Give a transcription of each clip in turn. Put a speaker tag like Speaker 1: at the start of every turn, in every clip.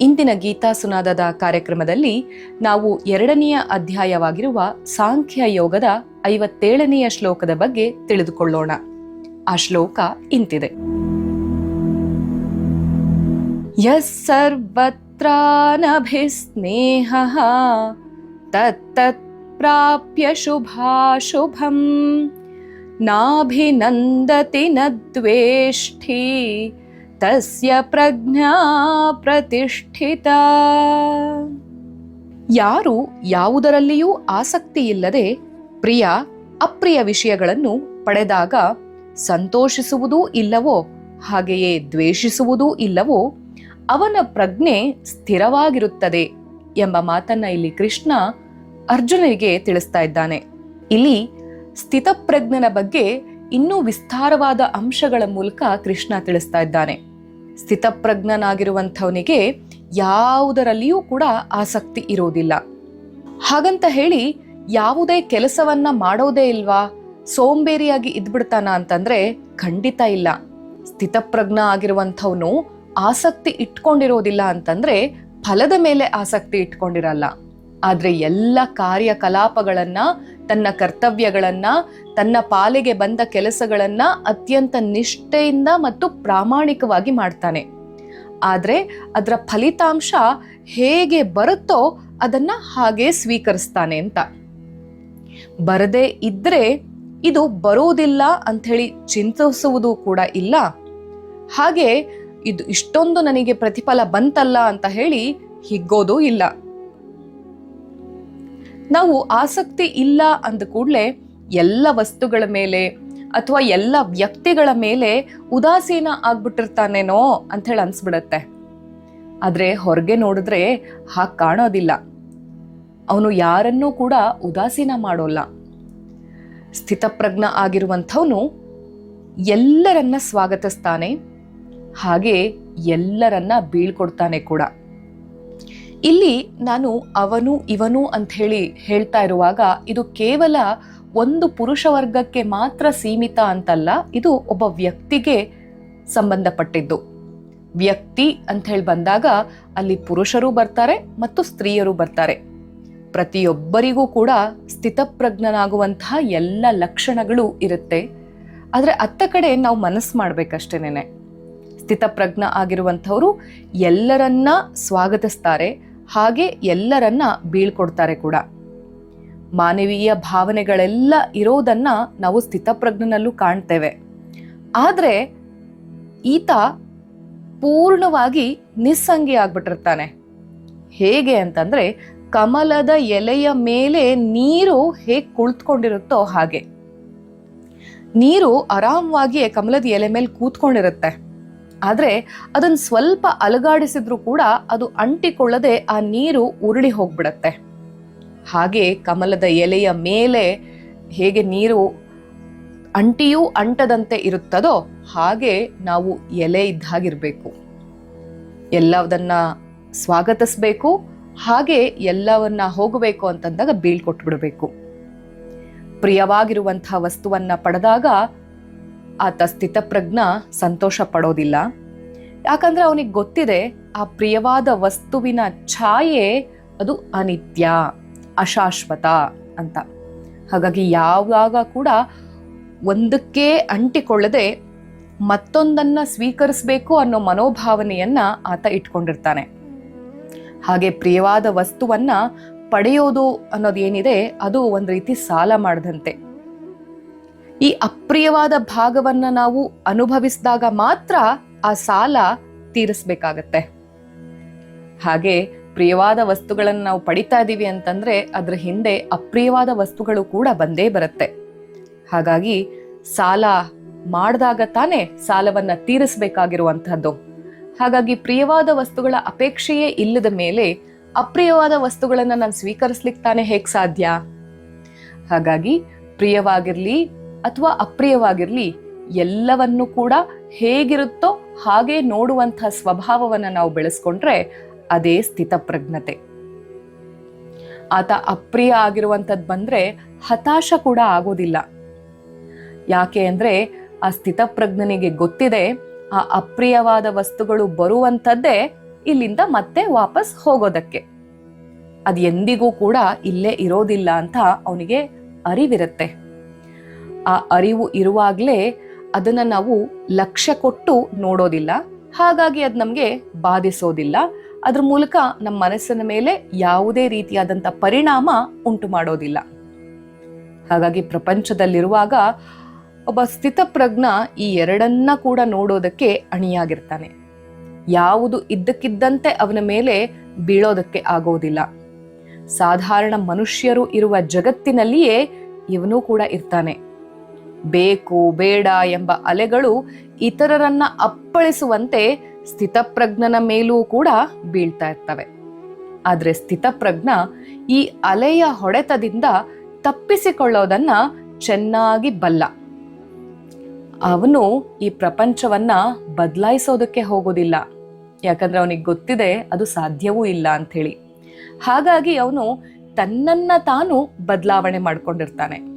Speaker 1: ಇಂದಿನ ಗೀತಾ ಸುನಾದದ ಕಾರ್ಯಕ್ರಮದಲ್ಲಿ ನಾವು ಎರಡನೆಯ ಅಧ್ಯಾಯವಾಗಿರುವ ಸಾಂಖ್ಯ ಯೋಗದ ಐವತ್ತೇಳನೆಯ ಶ್ಲೋಕದ ಬಗ್ಗೆ ತಿಳಿದುಕೊಳ್ಳೋಣ. ಆ ಶ್ಲೋಕ ಇಂತಿದೆ. ಸರ್ವತ್ರಾನಭಿಸ್ನೇಹಃ ತತ್ತತ್ ಪ್ರಾಪ್ಯ ಶುಭಾಶುಭಂ. ನಾಭಿನಂದತಿ ನ ದ್ವೇಷ್ಠಿ ತಸ್ಯ ಪ್ರಜ್ಞಾ ಪ್ರತಿಷ್ಠಿತ ಯಾರು ಯಾವುದರಲ್ಲಿಯೂ ಆಸಕ್ತಿ ಇಲ್ಲದೆ ಪ್ರಿಯ, ಅಪ್ರಿಯ ವಿಷಯಗಳನ್ನು ಪಡೆದಾಗ ಸಂತೋಷಿಸುವುದೂ ಇಲ್ಲವೋ, ಹಾಗೆಯೇ ದ್ವೇಷಿಸುವುದೂ ಇಲ್ಲವೋ, ಅವನ ಪ್ರಜ್ಞೆ ಸ್ಥಿರವಾಗಿರುತ್ತದೆ ಎಂಬ ಮಾತನ್ನ ಇಲ್ಲಿ ಕೃಷ್ಣ ಅರ್ಜುನನಿಗೆ ತಿಳಿಸ್ತಾ ಇದ್ದಾನೆ. ಇಲ್ಲಿ ಸ್ಥಿತಪ್ರಜ್ಞನ ಬಗ್ಗೆ ಇನ್ನೂ ವಿಸ್ತಾರವಾದ ಅಂಶಗಳ ಮೂಲಕ ಕೃಷ್ಣ ತಿಳಿಸ್ತಾ ಇದ್ದಾನೆ. ಸ್ಥಿತಪ್ರಜ್ಞನಾಗಿರುವಂಥವನಿಗೆ ಯಾವುದರಲ್ಲಿಯೂ ಕೂಡ ಆಸಕ್ತಿ ಇರೋದಿಲ್ಲ ಹಾಗಂತ ಹೇಳಿ, ಯಾವುದೇ ಕೆಲಸವನ್ನ ಮಾಡೋದೇ ಇಲ್ವಾ? ಸೋಂಬೇರಿಯಾಗಿ ಇದ್ಬಿಡ್ತಾನ ಅಂತಂದ್ರೆ ಖಂಡಿತ ಇಲ್ಲ. ಸ್ಥಿತಪ್ರಜ್ಞ ಆಗಿರುವಂಥವನು ಆಸಕ್ತಿ ಇಟ್ಕೊಂಡಿರೋದಿಲ್ಲ ಅಂತಂದ್ರೆ ಫಲದ ಮೇಲೆ ಆಸಕ್ತಿ ಇಟ್ಕೊಂಡಿರಲ್ಲ. ಆದ್ರೆ ಎಲ್ಲ ಕಾರ್ಯಕಲಾಪಗಳನ್ನು, ತನ್ನ ಕರ್ತವ್ಯಗಳನ್ನು, ತನ್ನ ಪಾಲಿಗೆ ಬಂದ ಕೆಲಸಗಳನ್ನು ಅತ್ಯಂತ ನಿಷ್ಠೆಯಿಂದ ಮತ್ತು ಪ್ರಾಮಾಣಿಕವಾಗಿ ಮಾಡ್ತಾನೆ. ಆದರೆ ಅದರ ಫಲಿತಾಂಶ ಹೇಗೆ ಬರುತ್ತೋ ಅದನ್ನ ಹಾಗೆ ಸ್ವೀಕರಿಸ್ತಾನೆ ಅಂತ. ಬರದೇ ಇದ್ದರೆ ಇದು ಬರೋದಿಲ್ಲ ಅಂಥೇಳಿ ಚಿಂತಿಸುವುದು ಕೂಡ ಇಲ್ಲ. ಹಾಗೆ ಇದು ಇಷ್ಟೊಂದು ನನಗೆ ಪ್ರತಿಫಲ ಬಂತಲ್ಲ ಅಂತ ಹೇಳಿ ಹಿಗ್ಗೋದು ಇಲ್ಲ. ನಾವು ಆಸಕ್ತಿ ಇಲ್ಲ ಅಂದ ಕೂಡಲೇ ಎಲ್ಲ ವಸ್ತುಗಳ ಮೇಲೆ ಅಥವಾ ಎಲ್ಲ ವ್ಯಕ್ತಿಗಳ ಮೇಲೆ ಉದಾಸೀನ ಆಗ್ಬಿಟ್ಟಿರ್ತಾನೇನೋ ಅಂತ ಹೇಳಿ ಅನ್ಸ್ಬಿಡತ್ತೆ. ಆದ್ರೆ ಹೊರಗೆ ನೋಡಿದ್ರೆ ಹಾಗೆ ಕಾಣೋದಿಲ್ಲ. ಅವನು ಯಾರನ್ನೂ ಕೂಡ ಉದಾಸೀನ ಮಾಡೋಲ್ಲ. ಸ್ಥಿತಪ್ರಜ್ಞ ಆಗಿರುವಂಥವನು ಎಲ್ಲರನ್ನ ಸ್ವಾಗತಿಸ್ತಾನೆ, ಹಾಗೆ ಎಲ್ಲರನ್ನ ಬೀಳ್ಕೊಡ್ತಾನೆ ಕೂಡ. ಇಲ್ಲಿ ನಾನು ಅವನು, ಇವನು ಅಂತ ಹೇಳಿ ಹೇಳ್ತಾ ಇರುವಾಗ ಇದು ಕೇವಲ ಒಂದು ಪುರುಷ ವರ್ಗಕ್ಕೆ ಮಾತ್ರ ಸೀಮಿತ ಅಂತಲ್ಲ, ಇದು ಒಬ್ಬ ವ್ಯಕ್ತಿಗೆ ಸಂಬಂಧಪಟ್ಟಿದ್ದು. ವ್ಯಕ್ತಿ ಅಂತ ಹೇಳಿ ಬಂದಾಗ ಅಲ್ಲಿ ಪುರುಷರು ಬರ್ತಾರೆ ಮತ್ತು ಸ್ತ್ರೀಯರು ಬರ್ತಾರೆ. ಪ್ರತಿಯೊಬ್ಬರಿಗೂ ಕೂಡ ಸ್ಥಿತಪ್ರಜ್ಞನಾಗುವಂತಹ ಎಲ್ಲ ಲಕ್ಷಣಗಳು ಇರುತ್ತೆ. ಆದರೆ ಅತ್ತ ಕಡೆ ನಾವು ಮನಸ್ಸು ಮಾಡಬೇಕಷ್ಟೇನೆ ಸ್ಥಿತಪ್ರಜ್ಞ ಆಗಿರುವಂಥವರು ಎಲ್ಲರನ್ನ ಸ್ವಾಗತಿಸ್ತಾರೆ ಹಾಗೆ ಎಲ್ಲರನ್ನ ಬೀಳ್ಕೊಡ್ತಾರೆ ಕೂಡ. ಮಾನವೀಯ ಭಾವನೆಗಳೆಲ್ಲ ಇರೋದನ್ನ ನಾವು ಸ್ಥಿತಪ್ರಜ್ಞನಲ್ಲೂ ಕಾಣ್ತೇವೆ. ಆದ್ರೆ ಈತ ಪೂರ್ಣವಾಗಿ ನಿಸ್ಸಂಗಿ ಆಗ್ಬಿಟ್ಟಿರ್ತಾನೆ. ಹೇಗೆ ಅಂತಂದ್ರೆ ಕಮಲದ ಎಲೆಯ ಮೇಲೆ ನೀರು ಹೇಗೆ ಕುಳಿತುಕೊಂಡಿರುತ್ತೋ ಹಾಗೆ. ನೀರು ಆರಾಮವಾಗಿ ಕಮಲದ ಎಲೆ ಮೇಲೆ ಕೂತ್ಕೊಂಡಿರುತ್ತೆ. ಆದ್ರೆ ಅದನ್ನು ಸ್ವಲ್ಪ ಅಲುಗಾಡಿಸಿದ್ರೂ ಕೂಡ ಅದು ಅಂಟಿಕೊಳ್ಳದೆ ಆ ನೀರು ಉರುಳಿ ಹೋಗ್ಬಿಡತ್ತೆ. ಹಾಗೆ ಕಮಲದ ಎಲೆಯ ಮೇಲೆ ಹೇಗೆ ನೀರು ಅಂಟಿಯೂ ಅಂಟದಂತೆ ಇರುತ್ತದೋ ಹಾಗೆ ನಾವು ಎಲೆ ಇದ್ದಾಗಿರಬೇಕು. ಎಲ್ಲದನ್ನ ಸ್ವಾಗತಿಸ್ಬೇಕು, ಹಾಗೆ ಎಲ್ಲವನ್ನ ಹೋಗಬೇಕು ಅಂತಂದಾಗ ಬೀಳ್ಕೊಟ್ಬಿಡಬೇಕು. ಪ್ರಿಯವಾಗಿರುವಂತಹ ವಸ್ತುವನ್ನ ಪಡೆದಾಗ ಆತ ಸ್ಥಿತಪ್ರಜ್ಞ ಸಂತೋಷ ಪಡೋದಿಲ್ಲ. ಯಾಕಂದ್ರೆ ಅವನಿಗೆ ಗೊತ್ತಿದೆ, ಆ ಪ್ರಿಯವಾದ ವಸ್ತುವಿನ ಛಾಯೆ ಅದು ಅನಿತ್ಯ, ಅಶಾಶ್ವತ ಅಂತ. ಹಾಗಾಗಿ ಯಾವಾಗ ಕೂಡ ಒಂದಕ್ಕೆ ಅಂಟಿಕೊಳ್ಳದೆ ಮತ್ತೊಂದನ್ನ ಸ್ವೀಕರಿಸಬೇಕು ಅನ್ನೋ ಮನೋಭಾವನೆಯನ್ನ ಆತ ಇಟ್ಕೊಂಡಿರ್ತಾನೆ. ಹಾಗೆ ಪ್ರಿಯವಾದ ವಸ್ತುವನ್ನ ಪಡೆಯೋದು ಅನ್ನೋದು ಏನಿದೆ ಅದು ಒಂದು ರೀತಿ ಸಾಲ ಮಾಡದಂತೆ. ಈ ಅಪ್ರಿಯವಾದ ಭಾಗವನ್ನ ನಾವು ಅನುಭವಿಸಿದಾಗ ಮಾತ್ರ ಆ ಸಾಲ ತೀರಿಸ್ಬೇಕಾಗತ್ತೆ. ಹಾಗೆ ಪ್ರಿಯವಾದ ವಸ್ತುಗಳನ್ನು ನಾವು ಪಡಿತಾ ಇದ್ದೀವಿ ಅಂತಂದ್ರೆ ಅದ್ರ ಹಿಂದೆ ಅಪ್ರಿಯವಾದ ವಸ್ತುಗಳು ಕೂಡ ಬಂದೇ ಬರುತ್ತೆ. ಹಾಗಾಗಿ ಸಾಲ ಮಾಡಿದಾಗ ತಾನೇ ಸಾಲವನ್ನ ತೀರಿಸಬೇಕಾಗಿರುವಂತಹದ್ದು. ಹಾಗಾಗಿ ಪ್ರಿಯವಾದ ವಸ್ತುಗಳ ಅಪೇಕ್ಷೆಯೇ ಇಲ್ಲದ ಮೇಲೆ ಅಪ್ರಿಯವಾದ ವಸ್ತುಗಳನ್ನ ನಾನು ಸ್ವೀಕರಿಸ್ಲಿಕ್ಕೆ ತಾನೇ ಹೇಗ್ ಸಾಧ್ಯ? ಹಾಗಾಗಿ ಪ್ರಿಯವಾಗಿರ್ಲಿ ಅಥವಾ ಅಪ್ರಿಯವಾಗಿರಲಿ, ಎಲ್ಲವನ್ನು ಕೂಡ ಹೇಗಿರುತ್ತೋ ಹಾಗೆ ನೋಡುವಂತಹ ಸ್ವಭಾವವನ್ನು ನಾವು ಬೆಳೆಸ್ಕೊಂಡ್ರೆ ಅದೇ ಸ್ಥಿತಪ್ರಜ್ಞತೆ. ಆತ ಅಪ್ರಿಯ ಆಗಿರುವಂಥದ್ದು ಬಂದ್ರೆ ಹತಾಶ ಕೂಡ ಆಗೋದಿಲ್ಲ. ಯಾಕೆ ಅಂದರೆ ಆ ಸ್ಥಿತಪ್ರಜ್ಞನಿಗೆ ಗೊತ್ತಿದೆ, ಆ ಅಪ್ರಿಯವಾದ ವಸ್ತುಗಳು ಬರುವಂಥದ್ದೇ ಇಲ್ಲಿಂದ ಮತ್ತೆ ವಾಪಸ್ ಹೋಗೋದಕ್ಕೆ. ಅದು ಎಂದಿಗೂ ಕೂಡ ಇಲ್ಲೇ ಇರೋದಿಲ್ಲ ಅಂತ ಅವನಿಗೆ ಅರಿವಿರುತ್ತೆ. ಆ ಅರಿವು ಇರುವಾಗಲೇ ಅದನ್ನು ನಾವು ಲಕ್ಷ್ಯ ಕೊಟ್ಟು ನೋಡೋದಿಲ್ಲ. ಹಾಗಾಗಿ ಅದು ನಮಗೆ ಬಾಧಿಸೋದಿಲ್ಲ. ಅದ್ರ ಮೂಲಕ ನಮ್ಮ ಮನಸ್ಸಿನ ಮೇಲೆ ಯಾವುದೇ ರೀತಿಯಾದಂಥ ಪರಿಣಾಮ ಉಂಟು ಮಾಡೋದಿಲ್ಲ. ಹಾಗಾಗಿ ಪ್ರಪಂಚದಲ್ಲಿರುವಾಗ ಒಬ್ಬ ಸ್ಥಿತಪ್ರಜ್ಞ ಈ ಎರಡನ್ನ ಕೂಡ ನೋಡೋದಕ್ಕೆ ಅಣಿಯಾಗಿರ್ತಾನೆ. ಯಾವುದು ಇದ್ದಕ್ಕಿದ್ದಂತೆ ಅವನ ಮೇಲೆ ಬೀಳೋದಕ್ಕೆ ಆಗೋದಿಲ್ಲ. ಸಾಧಾರಣ ಮನುಷ್ಯರು ಇರುವ ಜಗತ್ತಿನಲ್ಲಿಯೇ ಇವನು ಕೂಡ ಇರ್ತಾನೆ. ಬೇಕು, ಬೇಡ ಎಂಬ ಅಲೆಗಳು ಇತರರನ್ನ ಅಪ್ಪಳಿಸುವಂತೆ ಸ್ಥಿತಪ್ರಜ್ಞನ ಮೇಲೂ ಕೂಡ ಬೀಳ್ತಾ ಇರ್ತವೆ. ಆದರೆ ಸ್ಥಿತಪ್ರಜ್ಞ ಈ ಅಲೆಯ ಹೊಡೆತದಿಂದ ತಪ್ಪಿಸಿಕೊಳ್ಳೋದನ್ನ ಚೆನ್ನಾಗಿ ಬಲ್ಲ. ಅವನು ಈ ಪ್ರಪಂಚವನ್ನ ಬದಲಾಯಿಸೋದಕ್ಕೆ ಹೋಗೋದಿಲ್ಲ. ಯಾಕಂದ್ರೆ ಅವನಿಗೆ ಗೊತ್ತಿದೆ ಅದು ಸಾಧ್ಯವೂ ಇಲ್ಲ ಅಂತ ಹೇಳಿ ಹಾಗಾಗಿ ಅವನು ತನ್ನನ್ನ ತಾನು ಬದಲಾವಣೆ ಮಾಡ್ಕೊಂಡಿರ್ತಾನೆ.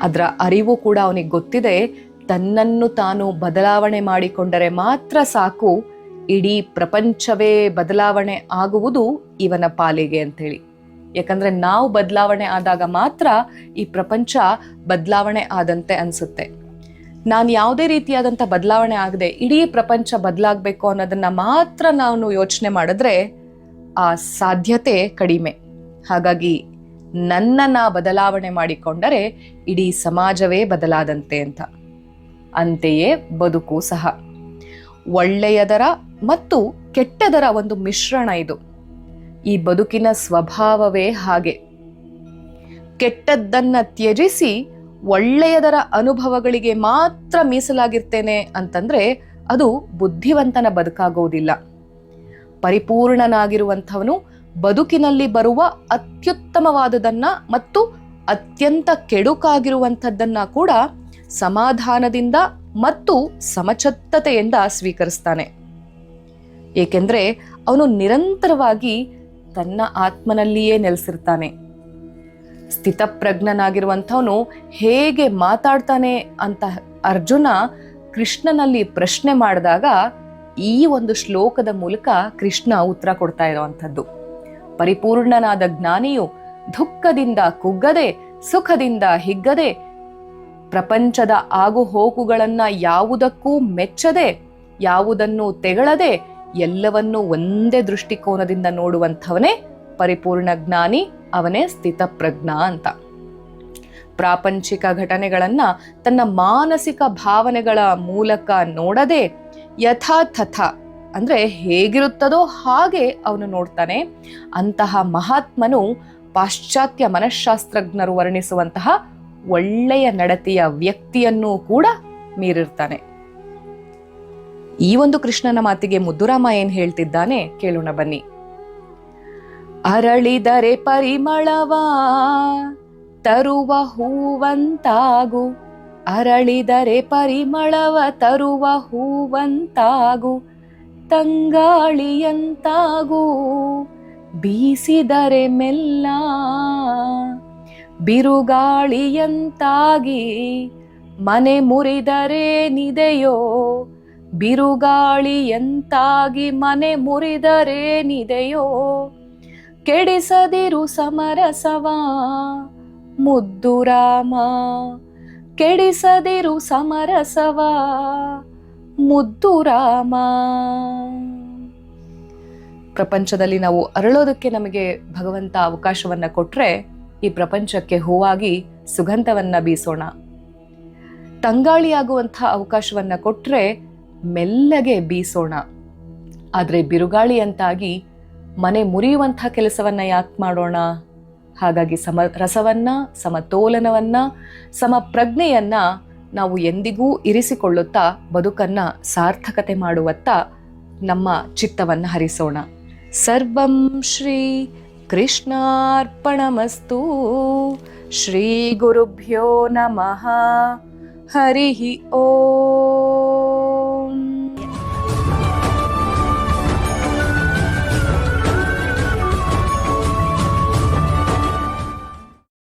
Speaker 1: ಅದರ ಅರಿವು ಕೂಡ ಅವನಿಗೆ ಗೊತ್ತಿದೆ. ತನ್ನನ್ನು ತಾನು ಬದಲಾವಣೆ ಮಾಡಿಕೊಂಡರೆ ಮಾತ್ರ ಸಾಕು. ಇಡೀ ಪ್ರಪಂಚವೇ ಬದಲಾವಣೆ ಆಗುವುದು ಇವನ ಪಾಲಿಗೆ ಅಂತೇಳಿ. ಯಾಕಂದ್ರೆ ನಾವು ಬದಲಾವಣೆ ಆದಾಗ ಮಾತ್ರ ಈ ಪ್ರಪಂಚ ಬದಲಾವಣೆ ಆದಂತೆ ಅನ್ಸುತ್ತೆ. ನಾನು ಯಾವುದೇ ರೀತಿಯಾದಂಥ ಬದಲಾವಣೆ ಆಗದೆ ಇಡೀ ಪ್ರಪಂಚ ಬದಲಾಗಬೇಕು ಅನ್ನೋದನ್ನು ಮಾತ್ರ ನಾನು ಯೋಚನೆ ಮಾಡಿದ್ರೆ ಆ ಸಾಧ್ಯತೆ ಕಡಿಮೆ. ಹಾಗಾಗಿ ನನ್ನನ್ನ ಬದಲಾವಣೆ ಮಾಡಿಕೊಂಡರೆ ಇಡೀ ಸಮಾಜವೇ ಬದಲಾದಂತೆ ಅಂತ. ಅಂತೆಯೇ ಬದುಕು ಸಹ. ಒಳ್ಳೆಯದರ ಮತ್ತು ಕೆಟ್ಟದರ ಒಂದು ಮಿಶ್ರಣ ಇದು. ಈ ಬದುಕಿನ ಸ್ವಭಾವವೇ ಹಾಗೆ. ಕೆಟ್ಟದ್ದನ್ನ ತ್ಯಜಿಸಿ ಒಳ್ಳೆಯದರ ಅನುಭವಗಳಿಗೆ ಮಾತ್ರ ಮೀಸಲಾಗಿರ್ತೇನೆ ಅಂತಂದ್ರೆ ಅದು ಬುದ್ಧಿವಂತನ ಬದುಕಾಗೋದಿಲ್ಲ ಪರಿಪೂರ್ಣನಾಗಿರುವಂಥವನು ಬದುಕಿನಲ್ಲಿ ಬರುವ ಅತ್ಯುತ್ತಮವಾದದನ್ನ ಮತ್ತು ಅತ್ಯಂತ ಕೆಡುಕಾಗಿರುವಂಥದ್ದನ್ನ ಕೂಡ ಸಮಾಧಾನದಿಂದ ಮತ್ತು ಸಮಚತ್ತತೆಯಿಂದ ಸ್ವೀಕರಿಸ್ತಾನೆ. ಏಕೆಂದರೆ ಅವನು ನಿರಂತರವಾಗಿ ತನ್ನ ಆತ್ಮನಲ್ಲಿಯೇ ನೆಲೆಸಿರ್ತಾನೆ. ಸ್ಥಿತಪ್ರಜ್ಞನಾಗಿರುವಂಥವನು ಹೇಗೆ ಮಾತಾಡ್ತಾನೆ ಅಂತ ಅರ್ಜುನ ಕೃಷ್ಣನಲ್ಲಿ ಪ್ರಶ್ನೆ ಮಾಡಿದಾಗ ಈ ಒಂದು ಶ್ಲೋಕದ ಮೂಲಕ ಕೃಷ್ಣ ಉತ್ತರ ಕೊಡ್ತಾ ಇರುವಂಥದ್ದು. ಪರಿಪೂರ್ಣನಾದ ಜ್ಞಾನಿಯು ದುಃಖದಿಂದ ಕುಗ್ಗದೆ, ಸುಖದಿಂದ ಹಿಗ್ಗದೆ, ಪ್ರಪಂಚದ ಆಗು ಹೋಗುಗಳನ್ನ ಯಾವುದಕ್ಕೂ ಮೆಚ್ಚದೆ, ಯಾವುದನ್ನು ತೆಗಳದೆ, ಎಲ್ಲವನ್ನೂ ಒಂದೇ ದೃಷ್ಟಿಕೋನದಿಂದ ನೋಡುವಂಥವನೇ ಪರಿಪೂರ್ಣ ಜ್ಞಾನಿ, ಅವನೇ ಸ್ಥಿತಪ್ರಜ್ಞ ಅಂತ. ಪ್ರಾಪಂಚಿಕ ಘಟನೆಗಳನ್ನ ತನ್ನ ಮಾನಸಿಕ ಭಾವನೆಗಳ ಮೂಲಕ ನೋಡದೆ ಯಥಾತಥ ಅಂದ್ರೆ ಹೇಗಿರುತ್ತದೋ ಹಾಗೆ ಅವನು ನೋಡ್ತಾನೆ. ಅಂತಹ ಮಹಾತ್ಮನು ಪಾಶ್ಚಾತ್ಯ ಮನಃಶಾಸ್ತ್ರಜ್ಞರು ವರ್ಣಿಸುವಂತಹ ಒಳ್ಳೆಯ ನಡತೆಯ ವ್ಯಕ್ತಿಯನ್ನು ಕೂಡ ಮೀರಿರ್ತಾನೆ. ಈ ಒಂದು ಕೃಷ್ಣನ ಮಾತಿಗೆ ಮುದ್ದುರಾಮ ಏನ್ ಹೇಳ್ತಿದ್ದಾನೆ ಕೇಳೋಣ ಬನ್ನಿ. ಅರಳಿದರೆ ಪರಿಮಳವ, ತರುವ ಹೂವಂತಾಗು. ಅರಳಿದರೆ ಪರಿಮಳವ, ತರುವ ಹೂವಂತಾಗು. ತಂಗಾಳಿಯಂತಾಗು. ಬೀಸಿದರೆ ಮೆಲ್ಲ ಬಿರುಗಾಳಿಯಂತಾಗಿ. ಮನೆ ಮುರಿದರೆ ನಿದೆಯೋ. ಬಿರುಗಾಳಿಯಂತಾಗಿ ಮನೆ ಮುರಿದರೆ ನಿದೆಯೋ. ಕೆಡಿಸದಿರು ಸಮರಸವ. ಮುದ್ದು ರಾಮ, ಕೆಡಿಸದಿರು ಸಮರಸವ. ಮುದ್ದು ರಾಮ. ಪ್ರಪಂಚದಲ್ಲಿ ನಾವು ಅರಳೋದಕ್ಕೆ ನಮಗೆ ಭಗವಂತ ಅವಕಾಶವನ್ನ ಕೊಟ್ರೆ ಈ ಪ್ರಪಂಚಕ್ಕೆ ಹೂವಾಗಿ ಸುಗಂಧವನ್ನ ಬೀಸೋಣ. ತಂಗಾಳಿಯಾಗುವಂಥ ಅವಕಾಶವನ್ನ ಕೊಟ್ರೆ ಮೆಲ್ಲಗೆ ಬೀಸೋಣ. ಆದ್ರೆ ಬಿರುಗಾಳಿಯಂತಾಗಿ ಮನೆ ಮುರಿಯುವಂಥ ಕೆಲಸವನ್ನ ಯಾಕೆ ಮಾಡೋಣ? ಹಾಗಾಗಿ ಸಮ ರಸವನ್ನ, ಸಮತೋಲನವನ್ನ, ಸಮಪ್ರಜ್ಞೆಯನ್ನ ನಾವು ಎಂದಿಗೂ ಇರಿಸಿಕೊಳ್ಳುತ್ತಾ ಬದುಕನ್ನ ಸಾರ್ಥಕತೆ ಮಾಡುವತ್ತ ನಮ್ಮ ಚಿತ್ತವನ್ನು ಹರಿಸೋಣ. ಸರ್ವಂ ಶ್ರೀ ಕೃಷ್ಣಾರ್ಪಣಮಸ್ತು. ಶ್ರೀ ಗುರುಭ್ಯೋ ನಮಃ. ಹರಿ ಓಂ.